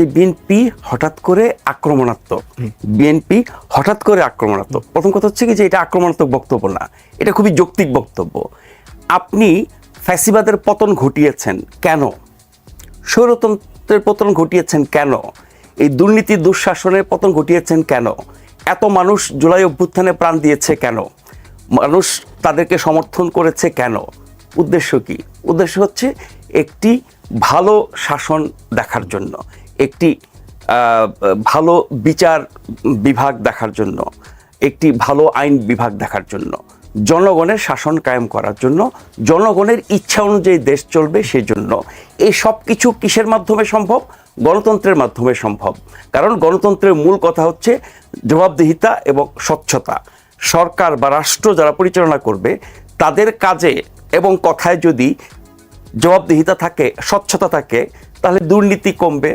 যে বিএনপি হঠাৎ করে আক্রমণাত্মক। বিএনপি হঠাৎ করে আক্রমণাত্মক। প্রথম কথা হচ্ছে কি যে এটা আক্রমণাত্মক বক্তব্য না এটা খুবই যৌক্তিক বক্তব্য। আপনি ফ্যাসিবাদের পতন ঘটিয়েছেন কেন? স্বৈরতন্ত্রের পতন ঘটিয়েছেন কেন? এই দুর্নীতি দুঃশাসনের পতন ঘটিয়েছেন কেন? এত মানুষ জুলাই অভ্যুত্থানে প্রাণ দিয়েছে কেন? মানুষ তাদেরকে সমর্থন করেছে কেন? উদ্দেশ্য কি? উদ্দেশ্য হচ্ছে একটি ভালো শাসন দেখার জন্য। একটি ভালো বিচার বিভাগ দেখার জন্য, একটি ভালো আইন বিভাগ দেখার জন্য, জনগণের শাসন কায়েম করার জন্য, জনগণের ইচ্ছা অনুযায়ী দেশ চলবে সেই জন্য এই সব কিছু কিসের মাধ্যমে সম্ভব? গণতন্ত্রের মাধ্যমে সম্ভব। কারণ গণতন্ত্রের মূল কথা হচ্ছে জবাবদিহিতা এবং স্বচ্ছতা। সরকার বা রাষ্ট্র যারা পরিচালনা করবে, তাদের কাজে এবং কথায় যদি জবাবদিহিতা থাকে, স্বচ্ছতা থাকে, তাহলে দুর্নীতি কমবে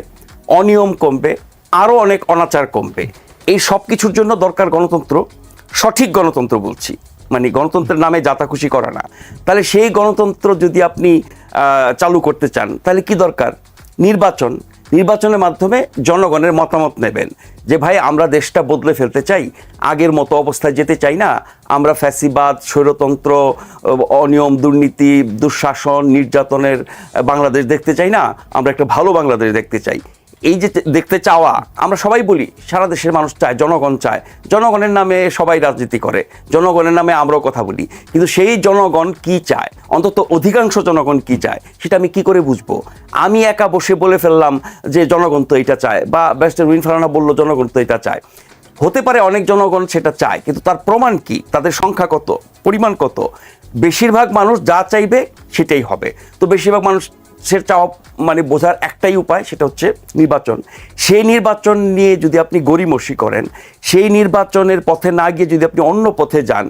অনিয়ম কমবে আরও অনেক অনাচার কমবে। এই সব কিছুর জন্য দরকার গণতন্ত্র। সঠিক গণতন্ত্র বলছি। মানে গণতন্ত্রের নামে যাতা খুশি করা না। তাহলে সেই গণতন্ত্র যদি আপনি চালু করতে চান, তাহলে কি দরকার? নির্বাচন। নির্বাচনের মাধ্যমে জনগণের মতামত নেবেন যে, ভাই, আমরা দেশটা বদলে ফেলতে চাই। আগের মতো অবস্থায় যেতে চাই না। আমরা ফ্যাসিবাদ, স্বৈরতন্ত্র অনিয়ম, দুর্নীতি, দুঃশাসন, নির্যাতনের বাংলাদেশ দেখতে চাই না। আমরা একটা ভালো বাংলাদেশ দেখতে চাই। এই যে দেখতে চাওয়া, আমরা সবাই বলি, সারা দেশের মানুষ চায়, জনগণ চায়। জনগণের নামে সবাই রাজনীতি করে, জনগণের নামে আমরাও কথা বলি। কিন্তু সেই জনগণ কি চায়? অন্তত অধিকাংশ জনগণ কি চায়? সেটা আমি কি করে বুঝব? আমি একা বসে বলে ফেললাম যে জনগণ তো এটা চায়, বা ব্যারিস্টার উইন ফারানা বলল জনগণ তো এটা চায়। হতে পারে অনেক জনগণ সেটা চায়, কিন্তু তার প্রমাণ কি? তাদের সংখ্যা কত? পরিমাণ কত? বেশিরভাগ মানুষ যা চাইবে সেটাই হবে। তো বেশিরভাগ মানুষ সে চাওয়া মানে বোঝার একটাই উপায়, সেটা হচ্ছে নির্বাচন। সেই নির্বাচন নিয়ে যদি আপনি গড়িমসি করেন, সেই নির্বাচনের পথে না গিয়ে যদি আপনি অন্য পথে যান,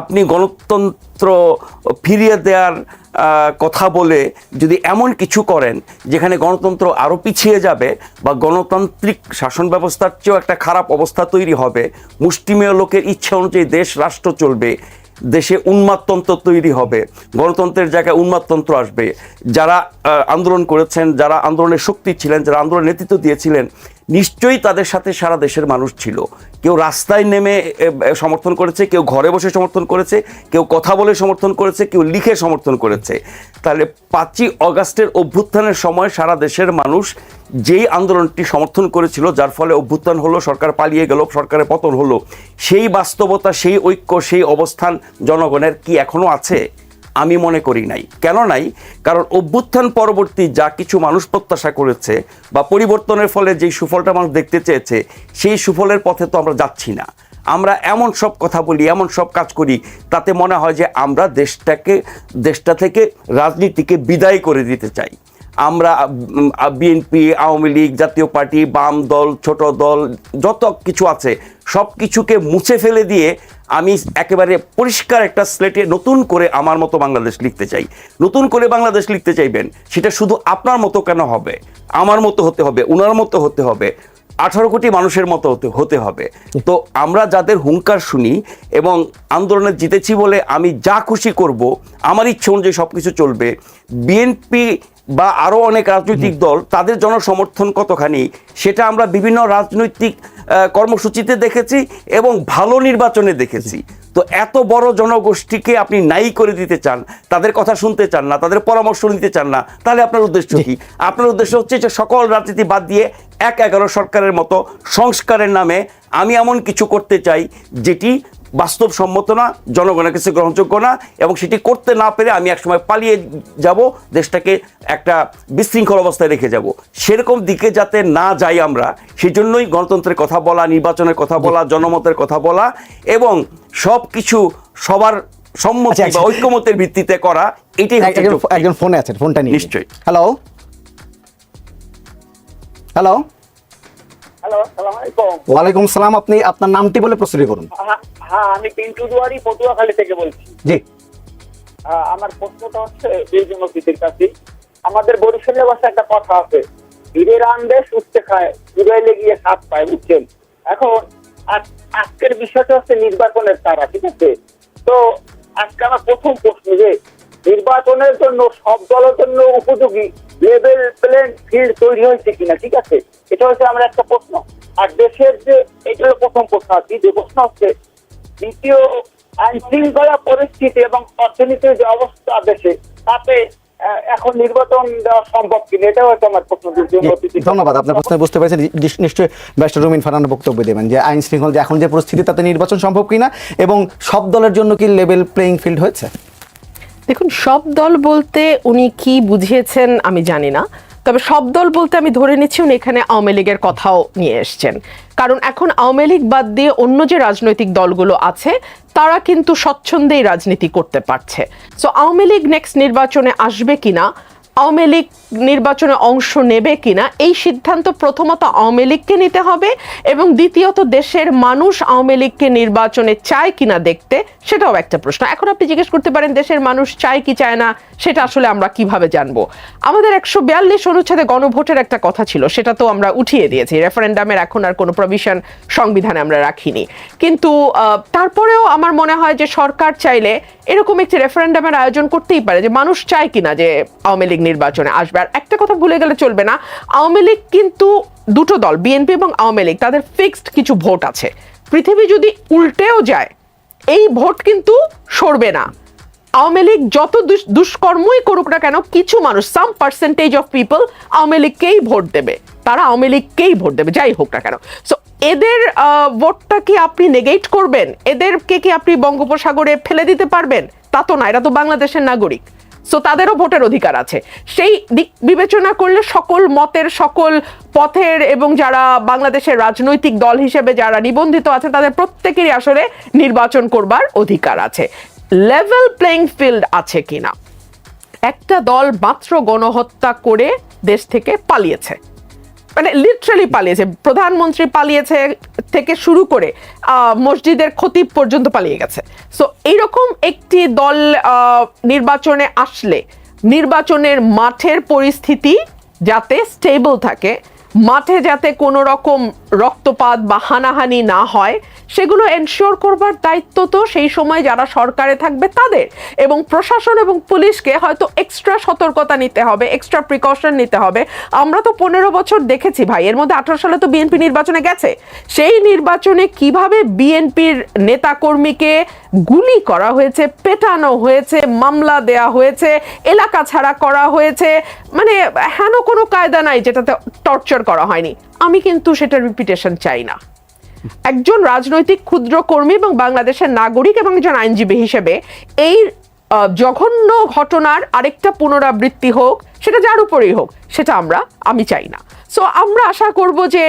আপনি গণতন্ত্র ফিরিয়ে দেওয়ার কথা বলে যদি এমন কিছু করেন, যেখানে গণতন্ত্র আরও পিছিয়ে যাবে বা গণতান্ত্রিক শাসন ব্যবস্থার চেয়েও একটা খারাপ অবস্থা তৈরি হবে, মুষ্টিমেয় লোকের ইচ্ছা অনুযায়ী দেশ, রাষ্ট্র চলবে দেশে উন্মাদতন্ত্র তৈরি হবে, গণতন্ত্রের জায়গায় উন্মাদতন্ত্র আসবে। যারা আন্দোলন করেছেন, যারা আন্দোলনের শক্তি ছিলেন, যারা আন্দোলনের নেতৃত্ব দিয়েছিলেন নিশ্চয়ই তাদের সাথে সারা দেশের মানুষ ছিল। কেউ রাস্তায় নেমে সমর্থন করেছে, কেউ ঘরে বসে সমর্থন করেছে, কেউ কথা বলে সমর্থন করেছে, কেউ লিখে সমর্থন করেছে। তাহলে পাঁচই অগাস্টের অভ্যুত্থানের সময় সারা দেশের মানুষ যেই আন্দোলনটি সমর্থন করেছিল, যার ফলে অভ্যুত্থান হলো, সরকার পালিয়ে গেল, সরকারের পতন হলো, সেই বাস্তবতা, সেই ঐক্য, সেই অবস্থান জনগণের কি এখনও আছে? আমি মনে করি নাই। কেন নাই? কারণ অভ্যুত্থান পরবর্তী যা কিছু মানুষ প্রত্যাশা করেছে বা পরিবর্তনের ফলে যেই সুফলটা মানুষ দেখতে চেয়েছে, সেই সুফলের পথে তো আমরা যাচ্ছি না। আমরা এমন সব কথা বলি, এমন সব কাজ করি, তাতে মনে হয় যে আমরা দেশটাকে, দেশটা থেকে রাজনীতিকে বিদায় করে দিতে চাই। আমরা বিএনপি আওয়ামী লীগ, জাতীয় পার্টি, বাম দল, ছোট দল, যত কিছু আছে সব কিছুকে মুছে ফেলে দিয়ে আমি একেবারে পরিষ্কার একটা স্লেটে নতুন করে আমার মতো বাংলাদেশ লিখতে চাই। নতুন করে বাংলাদেশ লিখতে চাইবেন, সেটা শুধু আপনার মতো কেন হবে? আমার মতো হতে হবে ওনার মতো হতে হবে আঠারো কোটি মানুষের মতো হতে হতে হবে। তো আমরা যাদের হুঙ্কার শুনি এবং আন্দোলনে জিতেছি বলে আমি যা খুশি করব আমার ইচ্ছে অনুযায়ী সব কিছু চলবে বিএনপি বা আরও অনেক রাজনৈতিক দল তাদের জনসমর্থন কতখানি সেটা আমরা বিভিন্ন রাজনৈতিক কর্মসূচিতে দেখেছি এবং ভালো নির্বাচনে দেখেছি। তো এত বড় জনগোষ্ঠীকে আপনি নাই করে দিতে চান তাদের কথা শুনতে চান না তাদের পরামর্শ নিতে চান না তাহলে আপনার উদ্দেশ্য কি? আপনার উদ্দেশ্য হচ্ছে যে সকল রাজনীতি বাদ দিয়ে এক এগারো সরকারের মতো সংস্কারের নামে আমি এমন কিছু করতে চাই যেটি বাস্তবসম্মত না জনগণের কাছে গ্রহণযোগ্য না এবং সেটি করতে না পেরে আমি একসময় পালিয়ে যাব দেশটাকে একটা বিশৃঙ্খল অবস্থায় রেখে যাব। সেরকম দিকে যাতে না যাই আমরা সেই জন্যই গণতন্ত্রের কথা বলা নির্বাচনের কথা বলা জনমতের কথা বলা এবং সব কিছু সবার সম্মতি আচ্ছা, আচ্ছা। বা ঐক্যমতের ভিত্তিতে করা এটাই একজন ফোনে আছেন ফোনটা নিয়ে নিশ্চয়ই। হ্যালো হ্যালো ওয়ালাইকুম সালাম আপনি আপনার নামটি বলে প্রস্তুতি করুন। হ্যাঁ, আমি পিন্টু দুয়ারি পটুয়াখালী থেকে বলছি। জি। আমার প্রশ্নটা হচ্ছে বীরজন অফিসের কাছে। আমাদের বরিশালের ভাষায় একটা কথা আছে সুস্থে খায় উড়াইলে গিয়ে সাপ পায় বুঝছেন? এখন আজ- আজকের বিষয়টা হচ্ছে নির্বাচনের তারা ঠিক আছে? তো আজকে আমার প্রথম প্রশ্ন যে নির্বাচনের জন্য সব দলের জন্য উপযোগী লেভেল প্লেন ফিল্ড তৈরি হয়েছে কিনা ঠিক আছে? এটা হচ্ছে আমার একটা প্রশ্ন। আর দেশের যে এটা হলো প্রথম প্রশ্ন আর যে প্রশ্ন হচ্ছে দ্বিতীয় আইন শৃঙ্খলা পরিস্থিতি এবং অর্থনীতির যে অবস্থা দেশে তাতে এখন নির্বাচন দেওয়া সম্ভব কিনা এটা হচ্ছে আমার প্রশ্ন। ধন্যবাদ আপনার প্রশ্ন বুঝতে পেরেছেন। নিশ- নিশ্চয়ই ব্যারিস্টার রুমিন ফারানা বক্তব্য দেবেন যে আইন শৃঙ্খলা এখন যে পরিস্থিতি তাতে নির্বাচন সম্ভব কিনা এবং সব দলের জন্য কি লেভেল প্লেইং ফিল্ড হয়েছে? দেখুন, সব দল বলতে উনি কি বুঝিয়েছেন আমি জানি না। তবে সব দল বলতে আমি ধরে নিচ্ছি উনি এখানে আওয়ামী লীগের কথাও নিয়ে এসছেন। কারণ এখন আওয়ামী লীগ বাদ দিয়ে অন্য যে রাজনৈতিক দলগুলো আছে, তারা কিন্তু স্বচ্ছন্দেই রাজনীতি করতে পারছে। সো আওয়ামী লীগ নেক্সট নির্বাচনে আসবে কিনা আওয়ামী লীগ নির্বাচনে অংশ নেবে কিনা, এই সিদ্ধান্ত প্রথমত আওয়ামী লীগকে নিতে হবে এবং দ্বিতীয়ত দেশের মানুষ আওয়ামী লীগকে নির্বাচনে চায় কিনা দেখতে, সেটাও একটা প্রশ্ন। এখন আপনি জিজ্ঞেস করতে পারেন, দেশের মানুষ চায় কি চায় না, সেটা আসলে আমরা কীভাবে জানব? আমাদের একশো বিয়াল্লিশ অনুচ্ছেদে গণভোটের একটা কথা ছিল, সেটা তো আমরা উঠিয়ে দিয়েছি। রেফারেন্ডামের এখন আর কোনো প্রভিশন সংবিধানে আমরা রাখিনি। কিন্তু তারপরেও আমার মনে হয় যে সরকার চাইলে এরকম একটি রেফারেন্ডামের আয়োজন করতেই পারে, যে মানুষ চায় কিনা যে আওয়ামী লীগ নির্বাচনে আসবে। আর একটা কথা ভুলে গেলে চলবে না, আওয়ামী লীগ কিন্তু দুটো দল, বিএনপি এবং আওয়ামী লীগ, তাদের ফিক্সড কিছু ভোট আছে। পৃথিবী যদি উল্টেও যায়, এই ভোট কিন্তু সরবে না। আওয়ামী লীগ যত দুষ্কর্মই করুক না কেন, কিছু মানুষ some percentage of people Awami লীগকেই vote দেবে। তারা আওয়ামী লীগকেই ভোট দেবে, যাই হোক না কেন। সো এদের ভোটটা কি আপনি নেগেট করবেন? এদেরকে কি আপনি বঙ্গোপসাগরে ফেলে দিতে পারবেন? তা তো না, এরা তো বাংলাদেশের নাগরিক। সো তাদেরও ভোটের অধিকার আছে। সেই দিক বিবেচনা করলে সকল মতের, সকল পথের এবং যারা বাংলাদেশের রাজনৈতিক দল হিসেবে যারা নিবন্ধিত আছে, তাদের প্রত্যেকেরই আসলে নির্বাচন করবার অধিকার আছে। লেভেল প্লেইং ফিল্ড আছে কিনা? একটা দল মাত্র গণহত্যা করে দেশ থেকে পালিয়েছে। মানে লিটারালি পালিয়েছে। প্রধানমন্ত্রী পালিয়েছে থেকে শুরু করে মসজিদের ক্ষতি পর্যন্ত পালিয়ে গেছে। সো এইরকম একটি দল নির্বাচনে আসলে, নির্বাচনের মাঠের পরিস্থিতি যাতে স্টেবল থাকে, মাঠে যাতে কোনো রকম রক্তপাত বা হানাহানি না হয় সেগুলো এনশিওর করবার দায়িত্ব তো সেই সময় যারা সরকারে থাকবে তাদের। এবং প্রশাসন এবং পুলিশকে হয়তো এক্সট্রা সতর্কতা নিতে হবে এক্সট্রা প্রিকশন নিতে হবে। আমরা তো পনেরো বছর দেখেছি ভাই, এর মধ্যে আঠারো সালে তো বিএনপি নির্বাচনে গেছে। সেই নির্বাচনে কীভাবে বিএনপির নেতাকর্মীকে গুলি করা হয়েছে, পেটানো হয়েছে, মামলা দেয়া হয়েছে, এলাকা ছাড়া করা হয়েছে মানে হেন কোনো কায়দা নাই যেটাতে টর্চার করা হয়নি। আমি কিন্তু সেটার রিপিটেশন চাই না। একজন রাজনৈতিক ক্ষুদ্র কর্মী এবং বাংলাদেশের নাগরিক এবং একজন আইনজীবী হিসেবে এই জঘন্য ঘটনার আরেকটা পুনরাবৃত্তি হোক, সেটা যার উপরেই হোক, সেটা আমরা, আমি চাই না। সো আমরা আশা করব যে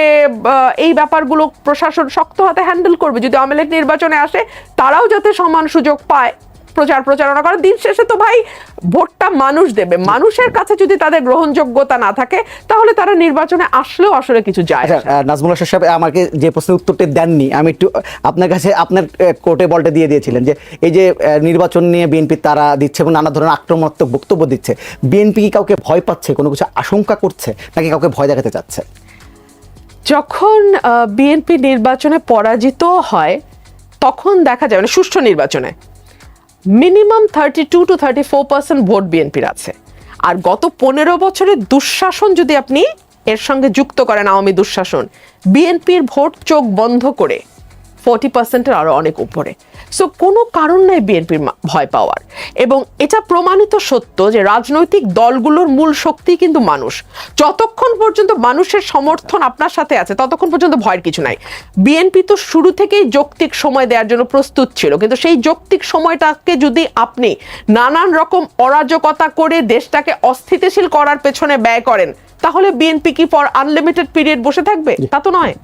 এই ব্যাপারগুলো প্রশাসন শক্ত হাতে হ্যান্ডেল করবে। যদি আওয়ামী নির্বাচনে আসে, তারাও যাতে সমান সুযোগ পায় প্রচার প্রচারণা করে। দিন শেষে তো ভাই ভোটটা মানুষ দেবে। মানুষের কাছে যদি তাদের গ্রহণযোগ্যতা না থাকে তাহলে তারা নির্বাচনে আসলেও আসলে কিছু যায় আচ্ছা নাজমুল হাসান সাহেব আমাকে যে প্রশ্নের উত্তরটি দেননি আমি একটু আপনার কাছে আপনার কোর্টে বলটা দিয়ে দিয়েছিলেন যে এই যে নির্বাচন নিয়ে বিএনপি তারা দিচ্ছে এবং নানা ধরনের আক্রমণাত্মক বক্তব্য দিচ্ছে বিএনপি কি কাউকে ভয় পাচ্ছে কোনো কিছু আশঙ্কা করছে নাকি কাউকে ভয় দেখাতে চাচ্ছে? যখন বিএনপি নির্বাচনে পরাজিত হয় তখন দেখা যায় মানে সুষ্ঠু নির্বাচনে। Minimum thirty two two thirty four percent vote বিএনপির আছে। আর গত পনেরো বছরের দুঃশাসন যদি আপনি এর সঙ্গে যুক্ত করেন, আওয়ামী দুঃশাসন, বিএনপির ভোট চোখ বন্ধ করে ফোর্টি পার্সেন্টের আরও অনেক উপরে। সো কোনো কারণ নাই বিএনপির ভয় পাওয়ার। এবং এটা প্রমাণিত সত্য যে রাজনৈতিক দলগুলোর মূল শক্তি কিন্তু মানুষ। যতক্ষণ পর্যন্ত মানুষের সমর্থন আপনার সাথে আছে ততক্ষণ পর্যন্ত ভয়ের কিছু নাই। বিএনপি তো শুরু থেকেই যৌক্তিক সময় দেওয়ার জন্য প্রস্তুত ছিল। কিন্তু সেই যৌক্তিক সময়টাকে যদি আপনি নানান রকম অরাজকতা করে দেশটাকে অস্থিতিশীল করার পেছনে ব্যয় করেন তাহলে বিএনপি কি ফর আনলিমিটেড পিরিয়ড বসে থাকবে? তা তো নয়।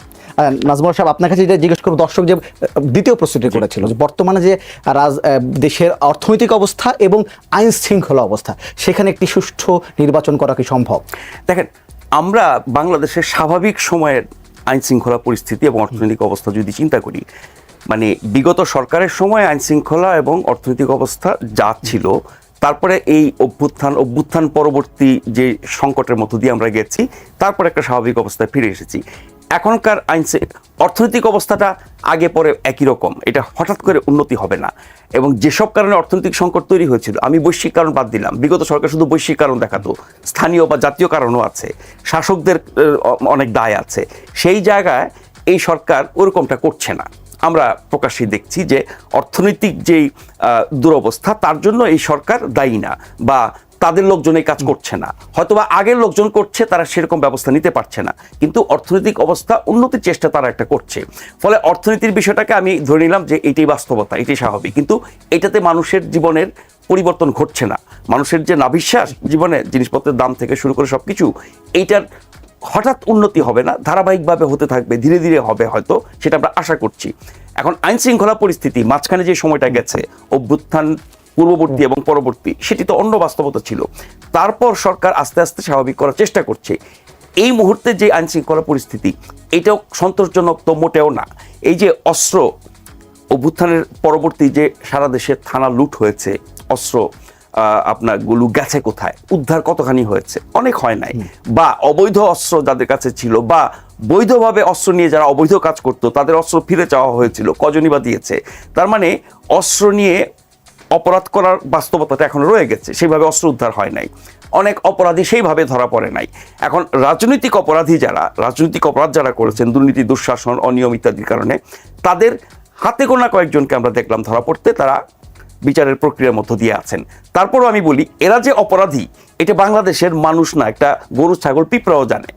নাজমুল সাহেব আপনার কাছে যেটা জিজ্ঞেস করব দর্শক যে দ্বিতীয় প্রশ্নটি করেছিল যে বর্তমানে যে রাজ দেশের অর্থনৈতিক অবস্থা এবং আইন শৃঙ্খলা অবস্থা সেখানে একটি সুষ্ঠু নির্বাচন করা কি সম্ভব? দেখেন আমরা বাংলাদেশের স্বাভাবিক সময়ের আইন শৃঙ্খলা পরিস্থিতি এবং অর্থনৈতিক অবস্থা যদি চিন্তা করি মানে বিগত সরকারের সময় আইন শৃঙ্খলা এবং অর্থনৈতিক অবস্থা যা ছিল তারপরে এই অভ্যুত্থান অভ্যুত্থান পরবর্তী যে সংকটের মধ্য দিয়ে আমরা গেছি তারপরে একটা স্বাভাবিক অবস্থায় ফিরে এসেছি। এখনকার আইনসে অর্থনৈতিক অবস্থাটা আগে পরে একই রকম। এটা হঠাৎ করে উন্নতি হবে না। এবং যেসব কারণে অর্থনৈতিক সংকট তৈরি হয়েছিল, আমি বৈশ্বিক কারণ বাদ দিলাম। বিগত সরকার শুধু বৈশ্বিক কারণ দেখাতো। স্থানীয় বা জাতীয় কারণও আছে। শাসকদের অনেক দায় আছে। সেই জায়গায় এই সরকার ওরকমটা করছে না। আমরা প্রকাশ্যে দেখছি যে অর্থনৈতিক যেই দুরবস্থা, তার জন্য এই সরকার দায়ী না। বা তাদের লোকজন এই কাজ করছে না। হয়তোবা আগের লোকজন করছে তারা সেরকম ব্যবস্থা নিতে পারছে না। কিন্তু অর্থনৈতিক অবস্থা উন্নতির চেষ্টা তারা একটা করছে। ফলে অর্থনীতির বিষয়টাকে আমি ধরে নিলাম যে এটাই বাস্তবতা এটাই স্বাভাবিক। কিন্তু এটাতে মানুষের জীবনের পরিবর্তন ঘটছে না। মানুষের যে নাবিশ্বাস জীবনে জিনিসপত্রের দাম থেকে শুরু করে সব কিছু এইটার হঠাৎ উন্নতি হবে না ধারাবাহিকভাবে হতে থাকবে ধীরে ধীরে হবে হয়তো সেটা আমরা আশা করছি। এখন আইন শৃঙ্খলা পরিস্থিতি মাঝখানে যে সময়টা গেছে অভ্যুত্থান পূর্ববর্তী এবং পরবর্তী। সেটি তো অন্য বাস্তবতা ছিল। তারপর সরকার আস্তে আস্তে স্বাভাবিক করার চেষ্টা করছে। এই মুহূর্তে যে আইন শৃঙ্খলা পরিস্থিতি এটাও সন্তোষজনক তো মোটেও না। এই যে অস্ত্র অভ্যুত্থানের পরবর্তী যে সারা দেশে থানা লুট হয়েছে অস্ত্র আপনারগুলো গেছে কোথায়? উদ্ধার কতখানি হয়েছে? অনেক হয় নাই। বা অবৈধ অস্ত্র যাদের কাছে ছিল বা বৈধভাবে অস্ত্র নিয়ে যারা অবৈধ কাজ করতো তাদের অস্ত্র ফিরে চাওয়া হয়েছিল কজনই বা দিয়েছে? তার মানে অস্ত্র নিয়ে অপরাধ করার বাস্তবতাটা এখন রয়ে গেছে, সেইভাবে অস্ত্র উদ্ধার হয় নাই। অনেক অপরাধী সেইভাবে ধরা পড়ে নাই। এখন রাজনৈতিক অপরাধী যারা, রাজনৈতিক অপরাধ যারা করেছেন, দুর্নীতি, দুঃশাসন, অনিয়ম ইত্যাদির কারণে, তাদের হাতে গোনা কয়েকজনকে আমরা দেখলাম ধরা পড়তে, তারা বিচারের প্রক্রিয়ার মধ্য দিয়ে আছেন। তারপরও আমি বলি, এরা যে অপরাধী, এটা বাংলাদেশের মানুষ না, একটা গরু, ছাগল, পিঁপড়াও জানে।